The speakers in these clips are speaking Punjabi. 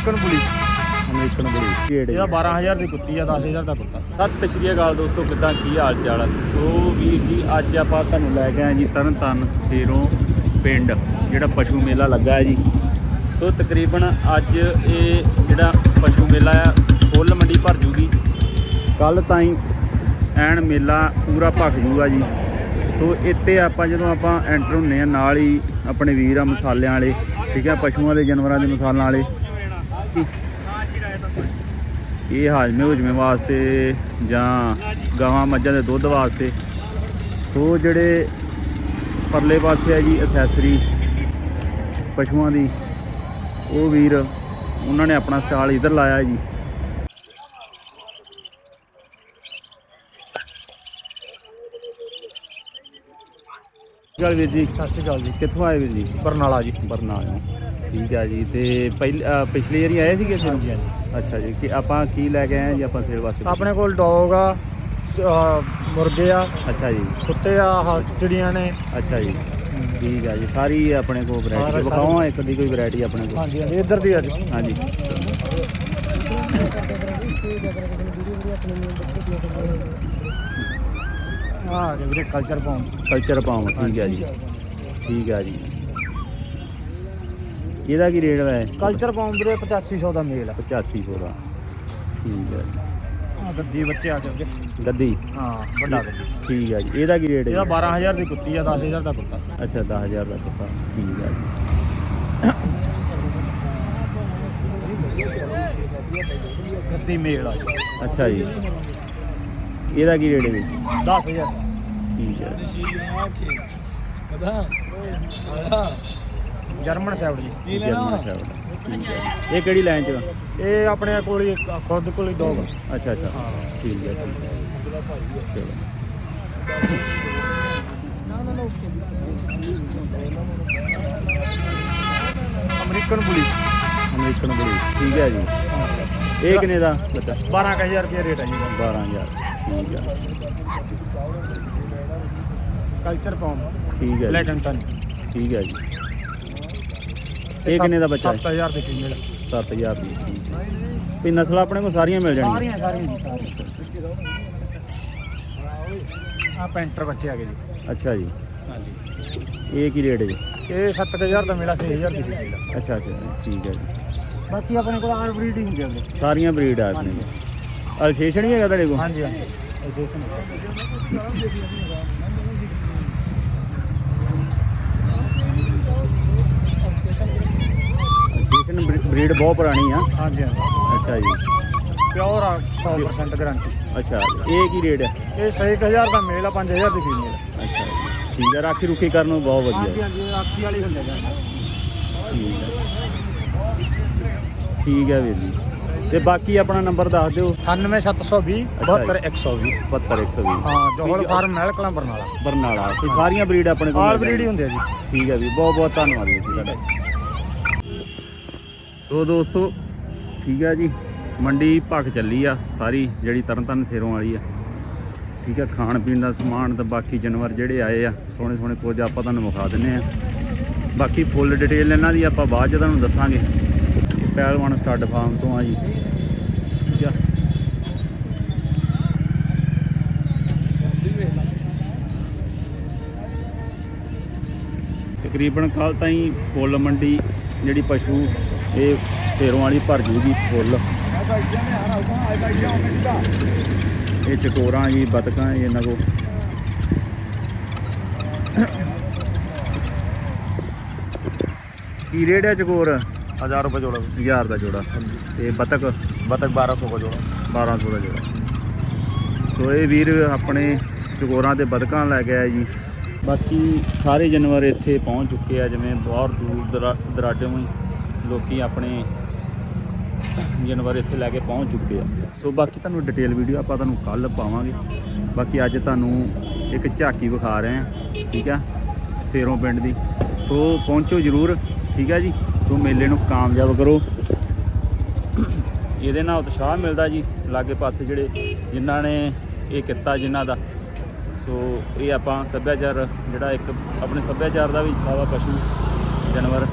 ਅਮਰੀਕਨ ਬੁਲੀ ਅਮਰੀਕਨ ਰੇਟ ਇਹਦਾ 12000 ਦੀ ਕੁੱਤੀ ਆ 10000 ਦਾ ਕੁੱਤਾ। ਸਤਿ ਸ਼੍ਰੀ ਅਕਾਲ ਦੋਸਤੋ ਕਿੱਦਾਂ ਕੀ ਹਾਲ ਚਾਲ ਆ? ਸੋ ਵੀਰ ਜੀ ਅੱਜ ਆਪਾਂ ਤੁਹਾਨੂੰ ਲੈ ਕੇ ਆਏ ਜੀ ਤਰਨ ਤਾਰਨ ਸੇਰੋਂ ਪਿੰਡ ਜਿਹੜਾ ਪਸ਼ੂ ਮੇਲਾ ਲੱਗਾ ਹੈ ਜੀ। ਸੋ ਤਕਰੀਬਨ ਅੱਜ ਇਹ ਜਿਹੜਾ ਪਸ਼ੂ ਮੇਲਾ ਆ ਫੁੱਲ ਮੰਡੀ ਭਰ ਜੂਗੀ। ਕੱਲ ਤਾਈਂ ਐਨ ਮੇਲਾ ਪੂਰਾ ਭਖ ਜੂਗਾ ਜੀ। ਸੋ ਇੱਥੇ ਆਪਾਂ ਜਦੋਂ ਆਪਾਂ ਐਂਟਰ ਹੁੰਨੇ ਆ ਨਾਲ ਹੀ ਆਪਣੇ ਵੀਰ ਆ ਮਸਾਲਿਆਂ ਵਾਲੇ ਠੀਕ ਹੈ ਪਸ਼ੂਆਂ ਦੇ ਜਾਨਵਰਾਂ ਦੇ ਮਸਾਲਿਆਂ ਵਾਲੇ। ਇਹ ਹਾਜ਼ਮੇ ਹੁਜਮੇ ਵਾਸਤੇ ਜਾਂ ਗਾਵਾਂ ਮੱਝਾਂ ਦੇ ਦੁੱਧ ਵਾਸਤੇ। ਸੋ ਜਿਹੜੇ ਪਰਲੇ ਪਾਸੇ ਹੈ ਜੀ ਅਸੈਸਰੀ ਪਸ਼ੂਆਂ ਦੀ ਉਹ ਵੀਰ ਉਹਨਾਂ ਨੇ ਆਪਣਾ ਸਟਾਲ ਇਧਰ ਲਾਇਆ ਜੀ। ਚਲ ਵੀਰ ਜੀ। ਸਤਿ ਸ਼੍ਰੀ ਅਕਾਲ ਜੀ। ਕਿੱਥੋਂ ਆਏ ਵੀਰ ਜੀ? ਬਰਨਾਲਾ ਜੀ। ਬਰਨਾਲੇ। ਠੀਕ ਹੈ ਜੀ ਤੇ ਪਹਿਲ ਅ, ਪਿਛਲੀ ਵਾਰੀ ਆਏ ਸੀਗੇ ਇੱਥੇ? ਹਾਂਜੀ ਅੱਛਾ ਜੀ ਕਿ ਆਪਾਂ ਕੀ ਲੈ ਕੇ ਆਏ ਹਾਂ ਜੀ ਆਪਾਂ ਸੇਲ ਵਾਸਤੇ? ਆਪਣੇ ਕੋਲ ਡੌਗ ਆ ਸ- ਆਹ ਮੁਰਗੇ ਆ ਅੱਛਾ ਜੀ। ਕੁੱਤੇ ਆ ਆਹ ਚਿੜੀਆਂ ਨੇ। ਅੱਛਾ ਜੀ। ਠੀਕ ਹੈ ਜੀ ਸਾਰੀ ਆਪਣੇ ਕੋਲ ਸਾਰਾ- ਵੈਰਾਈਟੀ ਵਿਖਾਓ ਇੱਕ ਦੀ ਕੋਈ ਵੈਰਾਈਟੀ ਆਪਣੇ ਕੋਲ। ਹਾਂਜੀ ਹਾਂਜੀ ਇੱਧਰ ਦੀ ਆ ਜੀ। ਹਾਂਜੀ। ਆ ਵੀਰੇ ਕਲਚਰ ਪਾਉਂ ਕਲਚਰ ਪਾਉਂ ਠੀਕ ਹੈ ਜੀ। ਠੀਕ ਹੈ ਜੀ। ਇਹਦਾ ਕੀ ਰੇਟ ਹੈ ਕਲਚਰ ਪਾਉਂ ਵੀਰੇ 8500 ਦਾ ਮੇਲ ਆ। 8500 ਦਾ। ਠੀਕ ਹੈ। ਆਹ ਗੱਦੀ ਬੱਚੇ ਆ ਵੀਰੇ ਗੱਦੀ ਹਾਂ ਵੱਡਾ ਗੱਦੀ ਠੀਕ ਹੈ ਜੀ। ਇਹਦਾ ਕੀ ਰੇਟ ਹੈ ਇਹਦਾ ਜੀ? 12000 ਦੀ ਕੁੱਤੀ ਆ 10000 ਦਾ ਕੁੱਤਾ। ਅੱਛਾ 10000 ਦਾ ਕੁੱਤਾ। ਠੀਕ ਹੈ ਜੀ। ਗੱਦੀ ਮੇਲ ਆ। ਅੱਛਾ ਜੀ। ਇਹਦਾ ਕੀ ਰੇਟ ਹੈ ਜੀ? 10000 ਠੀਕ ਹੈ ਜਰਮਨ ਸੈਵਡ ਜੀ। German shepherd. ਠੀਕ ਹੈ। ਇਹ ਕਿਹੜੀ ਲਾਈਨ ਚ ਵਾ? ਇਹ ਆਪਣੇ ਕੋਲ ਹੀ ਖੁਦ ਕੋਲ ਹੀ ਡੌਗ ਅੱਛਾ ਅੱਛਾ। ਹਾਂ। ਠੀਕ ਹੈ ਠੀਕ ਹੈ। ਚਲੋ। ਅਮਰੀਕਨ ਬੁਲੀ ਅਮਰੀਕਨ ਬੜੀ ਠੀਕ ਹੈ ਜੀ। ਇਹ ਕਿੰਨੇ ਦਾ? ਬੱਚਾ? 12000 ਰੁਪਏ ਰੇਟ ਹੈ ਜੀ। 12000 ਠੀਕ ਹੈ। ਕਲਚਰ ਪਾਉਂ ਠੀਕ ਹੈ ਜੀ, ਲੈਕਨਟਨ ਠੀਕ ਹੈ ਜੀ। ਇਹ ਕਿੰਨੇ ਦਾ ਬੱਚਾ ਹੈ? 7000 ਦੀ 7000 ਦੀ? ਠੀਕ ਹੈ ਵੀ ਨਸਲ ਆਪਣੇ ਕੋਲ ਸਾਰੀਆਂ ਮਿਲ ਜਾਣਗੀਆਂ? ਸਾਰੀਆਂ ਸਾਰੀਆਂ ਜੀ, ਸਾਰੀਆਂ। ਆ ਪੈਂਟਰ ਬੱਚੇ ਆ ਗਏ ਜੀ। ਅੱਛਾ ਜੀ। ਹਾਂਜੀ। ਇਹ ਕੀ ਰੇਟ ਹੈ ਜੀ? ਇਹ 7000 ਦਾ ਮੇਲਾ 6000 ਦੀ ਫੀਮੇਲ ਆ ਅੱਛਾ ਅੱਛਾ ਠੀਕ ਹੈ ਜੀ। ਬਾਕੀ ਆਪਣੇ ਕੋਲ ਆਲ ਬਰੀਡ ਹੀ ਹੁੰਦੇ ਹੁੰਦੇ। ਸਾਰੀਆਂ ਬਰੀਡ ਆ ਆਪਣੇ ਕੋਲ ਅਲਸੇਸ਼ਨ ਵੀ ਹੈਗਾ ਤੁਹਾਡੇ ਕੋਲ? ਹਾਂਜੀ ਹਾਂਜੀ। ਅਲਸੇਸ਼ਨ ਬਰੀਡ ਬਹੁਤ ਪੁਰਾਣੀ ਆ। ਹਾਂਜੀ ਹਾਂਜੀ। ਅੱਛਾ ਜੀ। ਪਿਓਰ ਆ 100% ਗਾਰੰਟੀ ਅੱਛਾ ਇਹ ਕੀ ਰੇਟ ਹੈ ਇਹ 6000 ਦਾ ਮੇਲ ਆ 5000 ਦੀ ਫੀਮੇਲ ਅੱਛਾ ਜੀ। ਠੀਕ ਹੈ ਰਾਖੀ ਰੁਖੀ ਕਰਨ ਨੂੰ ਬਹੁਤ ਵਧੀਆ। ਹਾਂਜੀ ਆਖੀ ਵਾਲੀ ਹੁੰਦੇ ਜਾਂਦੇ ਠੀਕ ਹੈ ਠੀਕ ਹੈ ਵੀਰ ਜੀ। ਤੇ ਬਾਕੀ ਆਪਣਾ ਨੰਬਰ ਦੱਸ ਦਿਓ। 98720 72120 72120 ਹਾਂ ਜੋਹਲ ਫਾਰਮ ਮਹਿਲ ਕਲਾਂ ਬਰਨਾਲਾ। ਬਰਨਾਲਾ। ਤੇ ਸਾਰੀਆਂ ਬਰੀਡ ਆਪਣੇ ਕੋਲ ਆਲ ਮਿਲ ਬਰੀਡ ਹੀ। ਹੁੰਦੇ ਆ ਜੀ। ਠੀਕ ਹੈ ਵੀ ਬਹੁਤ ਬਹੁਤ ਧੰਨਵਾਦ ਜੀ ਤੁਹਾਡਾ। ਸੋ ਦੋਸਤੋ, ਠੀਕ ਆ ਜੀ। ਮੰਡੀ ਭਖ ਚੱਲੀ ਆ, ਸਾਰੀ ਜਿਹੜੀ ਤਰਨਤਾਰਨ ਸੇਰੋਂ ਵਾਲੀ ਆ। ਠੀਕ ਆ, ਖਾਣ ਪੀਣ ਦਾ ਸਮਾਨ ਤੇ ਬਾਕੀ ਜਾਨਵਰ ਜਿਹੜੇ ਆਏ ਆ, ਸੋਹਣੇ ਸੋਹਣੇ ਕੁਝ ਆਪਾਂ ਤੁਹਾਨੂੰ ਵਿਖਾ ਦਿੰਨੇ ਆ। ਬਾਕੀ ਫੁੱਲ ਡਿਟੇਲ ਇਹਨਾਂ ਦੀ ਆਪਾਂ ਬਾਅਦ ਚ ਤੁਹਾਨੂੰ ਦੱਸਾਂਗੇ। ਪਹਿਲਵਾਨ ਸਟੱਡ ਫਾਰਮ ਤੋਂ ਆ ਜੀ। ਠੀਕ ਆ। ਤਕਰੀਬਨ ਕੱਲ ਤਾਈਂ ਫੁੱਲ ਮੰਡੀ ਜਿਹੜੀ ਪਸ਼ੂ ਇਹ ਸੇਰੋਂ ਵਾਲੀ ਭਰ ਜੂਗੀ ਫੁੱਲ। ਇਹ ਚਕੋਰਾਂ ਜੀ ਬਤਕਾਂ ਇਹਨਾਂ ਕੋ ਕੀ ਰੇਟ ਹੈ ਚਕੋਰ? 1000 ਰੁਪਏ ਜੋੜਾ। 1000 ਦਾ ਜੋੜਾ। ਤੇ ਬਤਕ? ਬਤਕ 1200 ਦਾ ਜੋੜਾ। 1200 ਦਾ ਜੋੜਾ। ਸੋ ਇਹ ਵੀਰ ਆਪਣੇ ਚਕੋਰਾਂ ਤੇ ਬਤਕਾਂ ਲੈ ਕੇ ਆਇਆ ਜੀ। ਬਾਕੀ ਸਾਰੇ ਜਾਨਵਰ ਇੱਥੇ ਪਹੁੰਚ ਚੁੱਕੇ ਆ ਜਿਵੇਂ ਬਹੁਤ ਦੂਰ ਦਰਾ- ਦਰਾਡਿਓਂ ਹੀ ਲੋਕੀ ਆਪਣੇ ਜਾਨਵਰ ਇੱਥੇ ਲੈ ਕੇ ਪਹੁੰਚ ਚੁੱਕੇ ਆ। ਸੋ ਬਾਕੀ ਤੁਹਾਨੂੰ ਡਿਟੇਲ ਵੀਡੀਓ ਆਪਾਂ ਤੁਹਾਨੂੰ ਕੱਲ ਪਾਵਾਂਗੇ। ਬਾਕੀ ਅੱਜ ਤੁਹਾਨੂੰ ਇੱਕ ਝਾਕੀ ਵਿਖਾ ਰਹੇ ਆ ਠੀਕ ਆ? ਸੇਰੋਂ ਪਿੰਡ ਦੀ। ਸੋ ਪਹੁੰਚੋ ਜਰੂਰ, ਠੀਕ ਆ ਜੀ? ਸੋ ਮੇਲੇ ਨੂੰ ਕਾਮਯਾਬ ਕਰੋ। ਇਹਦੇ ਨਾਲ ਉਤਸ਼ਾਹ ਮਿਲਦਾ ਜੀ, ਲਾਗੇ ਪਾਸੇ ਜਿਹੜੇ ਜਿਨ੍ਹਾਂ ਨੇ ਇਹ ਕੀਤਾ ਜਿਨ੍ਹਾਂ ਦਾ। ਸੋ ਇਹ ਆਪਾਂ ਸੱਭਿਆਚਾਰ ਜਿਹੜਾ ਇੱਕ ਆਪਣੇ ਸੱਭਿਆਚਾਰ ਦਾ ਵੀ ਹਿੱਸਾ ਵਾ ਪਸ਼ੂ, ਜਾਨਵਰ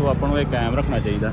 ਸੋ ਆਪਾਂ ਨੂੰ ਇਹ ਕਾਇਮ ਰੱਖਣਾ ਚਾਹੀਦਾ।